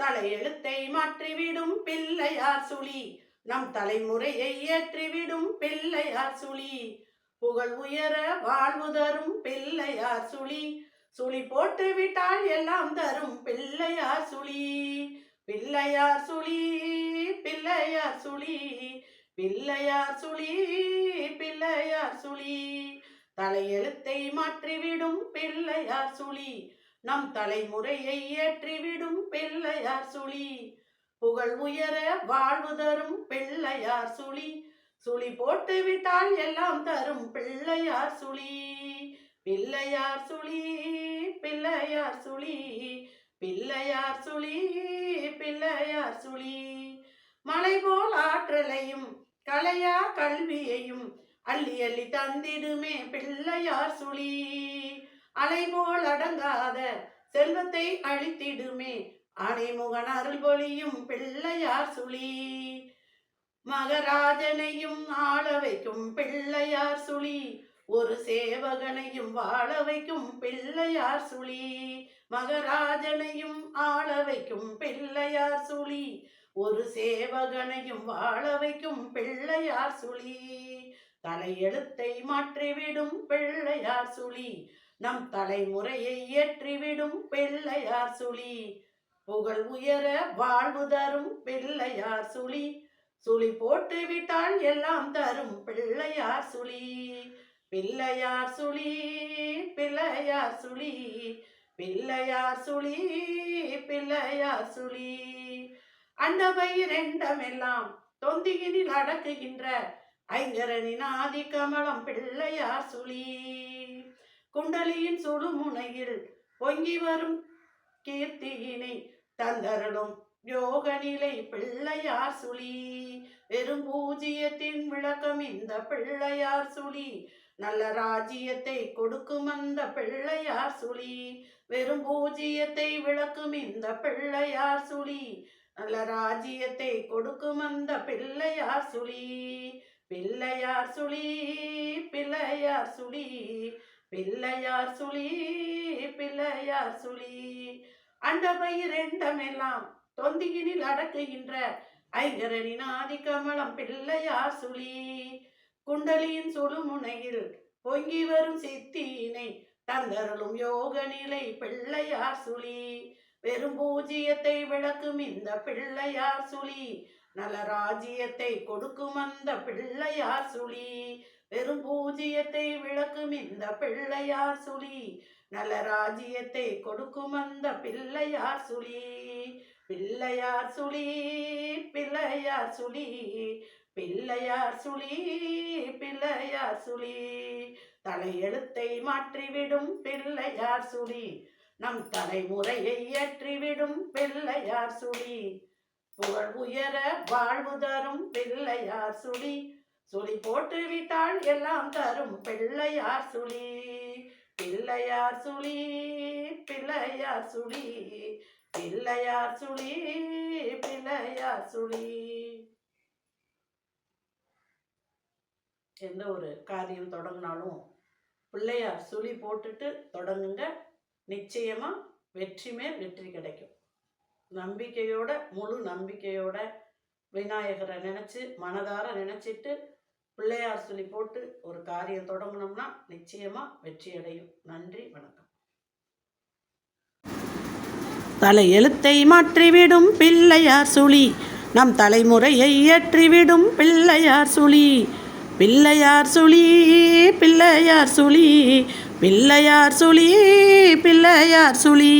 தலையெழுத்தை மாற்றிவிடும் பிள்ளையார் சுழி. நம் தலைமுறையை ஏற்றிவிடும் பிள்ளையார் சுழி. புகழ் உயர வாழ்வு தரும் பிள்ளையார் சுழி. சுழி போட்டு விட்டால் எல்லாம் தரும் பிள்ளையார் சுழி. பிள்ளையார் சுழி பிள்ளையார் சுழி. பிள்ளையார் சுழி பிள்ளையார் சுழி. தலையெழுத்தை மாற்றிவிடும் பிள்ளையார் சுழி. நம் தலைமுறையை ஏற்றிவிடும் பிள்ளையார் சுழி. புகழ் உயர வாழ்வு தரும் பிள்ளையார் சுழி. சுழி போட்டு விட்டால் எல்லாம் தரும் பிள்ளையார் சுழி. பிள்ளையார் சுழி பிள்ளையார் சுழி. பிள்ளையார் சுழி பிள்ளையார் சுழி. மலை போல் ஆற்றலையும் கலையா கல்வியையும் அள்ளி அள்ளி தந்திடுமே பிள்ளையார் சுழி. அலைபோல் அடங்காத செல்வத்தை அழித்திடுமே. அணைமுகன் அருள் பொழியும் பிள்ளையார் சுழி. மகராஜனையும் ஆள வைக்கும் பிள்ளையார் சுழி. ஒரு சேவகனையும் வாழ வைக்கும் பிள்ளையார் சுழி. மகராஜனையும் ஆள வைக்கும் பிள்ளையார் சுழி. ஒரு சேவகனையும் வாழ வைக்கும் பிள்ளையார் சுழி. தலையெழுத்தை மாற்றிவிடும் பிள்ளையார் சுழி. நம் தலைமுறையை ஏற்றிவிடும் பிள்ளையார் சுழி. புகழ் உயர வாழ்வு தரும் பிள்ளையார் சுழி. சுழி போட்டு விட்டால் எல்லாம் தரும் பிள்ளையார் சுழி. பிள்ளையார் சுழி பிள்ளையார் சுழி. பிள்ளையார் சுழி பிள்ளையார் சுழி. அண்டபயிரெண்டமெல்லாம் தொந்தியினில் அடக்குகின்ற ஐங்கரனின் ஆதி கமலம் பிள்ளையார் சுழி. குண்டலியின் சுடுமுனையில் பொங்கி வரும் கீர்த்தியினை தந்தரலும் யோக நிலை பிள்ளையார் சுழி. வெறும் பூஜ்ஜியத்தின் விளக்கம் இந்த பிள்ளையார் சுழி. நல்ல ராஜ்யத்தை கொடுக்கும் அந்த பிள்ளையார் சுழி. வெறும் பூஜ்ஜியத்தை விளக்கும் இந்த பிள்ளையார் சுழி. நல்ல ராஜ்யத்தை கொடுக்கும் அந்த பிள்ளையார் சுழி. பிள்ளையார் சுழி பிள்ளையார் சுழி. பிள்ளையார் சுழி பிள்ளையார் சுழி. அண்டபயிரெண்டமெல்லாம் தொந்தியினில் அடக்குகின்ற ஐங்கரனின் கமலம் பிள்ளையார் சுழி. குண்டலியின் சுடுமுனையில் பொங்கி வரும் சித்தியினை தந்தருளும் யோக நிலை பிள்ளையார் சுழி. வெறும் பூஜ்ஜியத்தை விளக்கும் இந்த பிள்ளையார் சுழி. நல ராஜ்யத்தை கொடுக்கும் அந்த பிள்ளையார் சுழி. வெறும் பூஜ்ஜியத்தை விளக்கும் இந்த பிள்ளையார் சுழி. நல ராஜ்யத்தை கொடுக்கும் அந்த பிள்ளையார் சுழி. பிள்ளையார் சுழி பிள்ளையார் சுழி. பிள்ளையார் சுழி பிள்ளையார் சுழி. தலையெழுத்தை மாற்றிவிடும் பிள்ளையார் சுழி. நம் தலைமுறையை ஏற்றிவிடும் பிள்ளையார் சுழி. புகழ் உயர வாழ்வு தரும் பிள்ளையார் சுழி. சுழி போட்டு விட்டால் எல்லாம் தரும் பிள்ளையார் சுழி. பிள்ளையார் சுழி பிள்ளையார் சுழி. பிள்ளையார் சுழி பிள்ளையார் சுழி. எந்த ஒரு காரியம் தொடங்கினாலும் பிள்ளையார் சுழி போட்டுட்டு தொடங்குங்க. நிச்சயமா வெற்றிமே வெற்றி கிடைக்கும். நம்பிக்கையோட முழு நம்பிக்கையோட விநாயகரை நினச்சி மனதார நினச்சிட்டு பிள்ளையார் சொல்லி போட்டு ஒரு காரியம் தொடங்கினோம்னா நிச்சயமா வெற்றி அடையும் நன்றி வணக்கம். தலை எழுத்தை மாற்றிவிடும் பிள்ளையார் சுழி நம் தலைமுறையை ஏற்றிவிடும் பிள்ளையார் சுழி. பிள்ளையார் சுழி பிள்ளையார் சுழி பிள்ளையார் சுழி பிள்ளையார் சுழி.